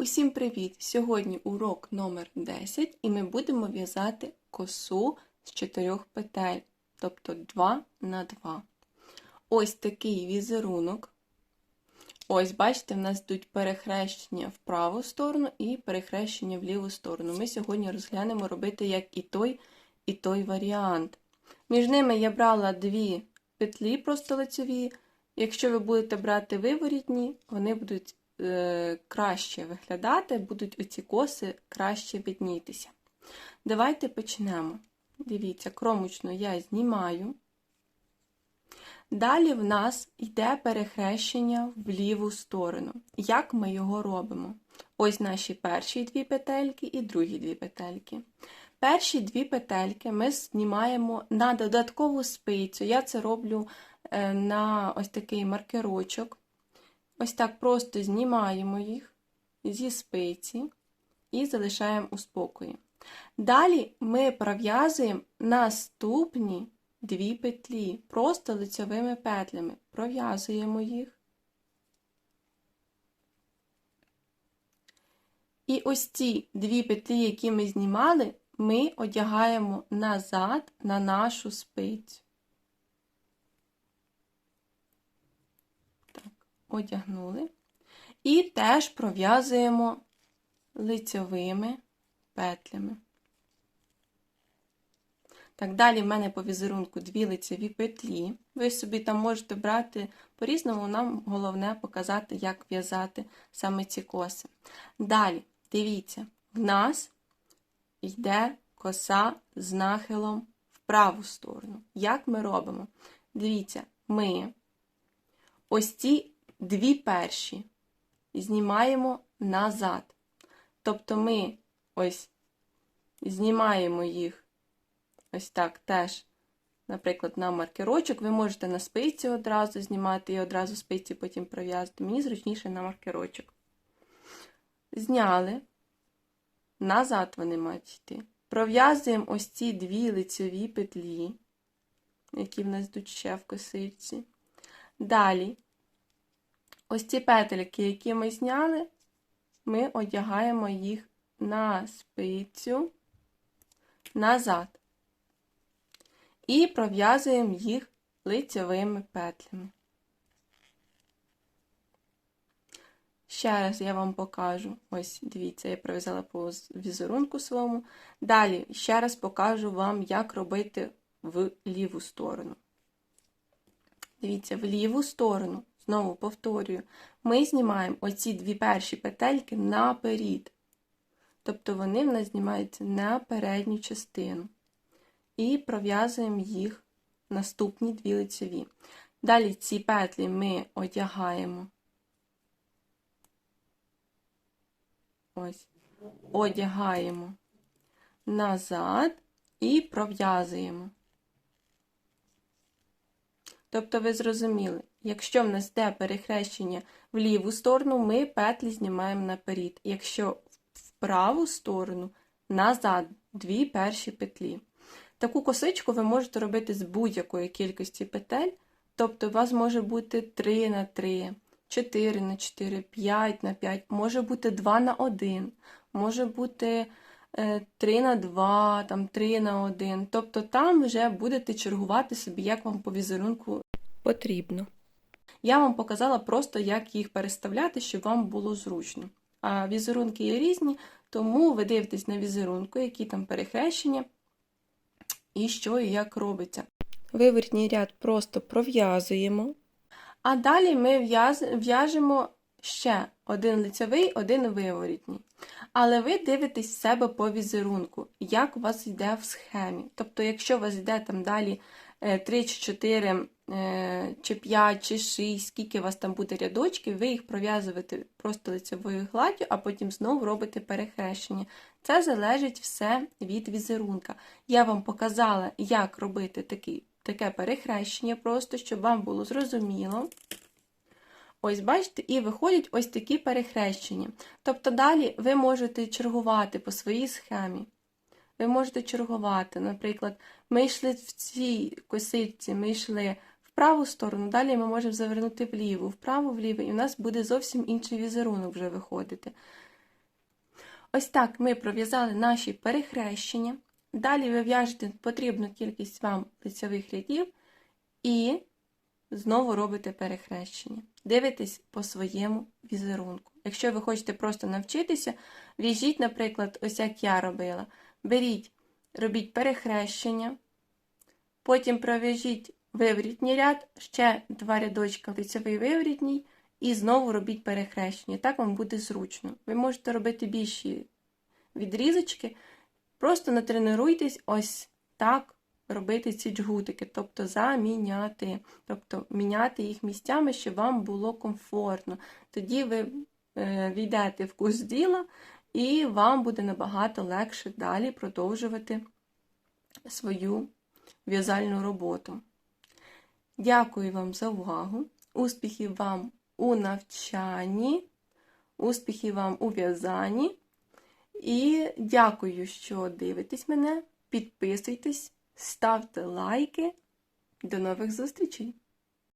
Усім привіт! Сьогодні урок номер 10 і ми будемо в'язати косу з чотирьох петель, тобто 2 на 2. Ось такий візерунок. Ось, бачите, в нас йдуть перехрещення в праву сторону і перехрещення в ліву сторону. Ми сьогодні розглянемо робити як і той, і той варіант. Між ними я брала дві петлі просто лицеві. Якщо ви будете брати виворітні, вони будуть краще виглядати, будуть оці коси краще виднітися. Давайте почнемо. Дивіться, кромочну я знімаю. Далі в нас йде перехрещення в ліву сторону. Як ми його робимо? Ось наші перші дві петельки і другі дві петельки. Перші дві петельки ми знімаємо на додаткову спицю. Я це роблю е, на ось такий маркерочок. Ось так просто знімаємо їх зі спиці і залишаємо у спокої. Далі ми пров'язуємо наступні дві петлі, просто лицьовими петлями. Пров'язуємо їх. І ось ці дві петлі, які ми знімали, ми одягаємо назад на нашу спицю. Одягнули. І теж пров'язуємо лицьовими петлями. Так, далі в мене по візерунку дві лицеві петлі. Ви собі там можете брати по-різному, нам головне показати, як в'язати саме ці коси. Далі, дивіться, в нас йде коса з нахилом в праву сторону. Як ми робимо? Дивіться, ми ось ці дві перші знімаємо назад. Тобто ми ось знімаємо їх ось так теж, наприклад, на маркерочок. Ви можете на спиці одразу знімати і одразу спиці потім пров'язати. Мені зручніше на маркерочок. Зняли, назад вони мають йти. Пров'язуємо ось ці дві лицеві петлі, які в нас йдуть ще в косичці. Далі, ось ці петельки, які ми зняли, ми одягаємо їх на спицю назад. І пров'язуємо їх лицевими петлями. Ще раз я вам покажу. Ось, дивіться, я пров'язала по візерунку своєму. Далі ще раз покажу вам, як робити в ліву сторону. Дивіться, в ліву сторону, знову повторюю, ми знімаємо оці дві перші петельки наперед. Тобто вони в нас знімаються на передню частину. І пров'язуємо їх наступні дві лицеві. Далі ці петлі ми одягаємо. Ось, одягаємо назад і пров'язуємо. Тобто, ви зрозуміли, якщо в нас йде перехрещення в ліву сторону, ми петлі знімаємо наперед. Якщо в праву сторону, назад дві перші петлі. Таку косичку ви можете робити з будь-якої кількості петель, тобто у вас може бути 3 на 3, 4 на 4, 5 на 5, може бути 2 на 1, може бути 3 на 2, там 3 на 1. Тобто там вже будете чергувати собі, як вам по візерунку потрібно. Я вам показала просто, як їх переставляти, щоб вам було зручно. А візерунки є різні, тому ви дивитесь на візерунку, які там перехрещення і що і як робиться. Виворітній ряд просто пров'язуємо. А далі ми в'яжемо ще один лицевий, один виворітній. Але ви дивитесь себе по візерунку, як у вас йде в схемі. Тобто, якщо у вас йде там далі 3 чи 4 чи 5 чи 6, скільки у вас там буде рядочків, ви їх пров'язуєте просто лицевою гладдю, а потім знову робите перехрещення. Це залежить все від візерунка. Я вам показала, як робити такий, таке перехрещення, просто, щоб вам було зрозуміло. Ось, бачите, і виходять ось такі перехрещення. Тобто далі ви можете чергувати по своїй схемі. Ви можете чергувати, наприклад, ми йшли в цій косичці, ми йшли в праву сторону, далі ми можемо завернути вліву, вправо, вліво, і у нас буде зовсім інший візерунок вже виходити. Ось так ми пров'язали наші перехрещення. Далі ви в'яжете потрібну кількість вам лицьових рядів і знову робите перехрещення. Дивитесь по своєму візерунку. Якщо ви хочете просто навчитися, в'яжіть, наприклад, ось як я робила. Беріть, робіть перехрещення, потім пров'яжіть виворітній ряд, ще два рядочка лицевий виворітній, і знову робіть перехрещення. Так вам буде зручно. Ви можете робити більші відрізочки, просто натренуйтесь ось так робити ці джгутики, тобто заміняти, тобто міняти їх місцями, щоб вам було комфортно. Тоді ви е, війдете в курс діла, і вам буде набагато легше далі продовжувати свою в'язальну роботу. Дякую вам за увагу. Успіхів вам у навчанні, успіхів вам у в'язанні. І дякую, що дивитесь мене. Підписуйтесь, ставте лайки. До нових зустрічей!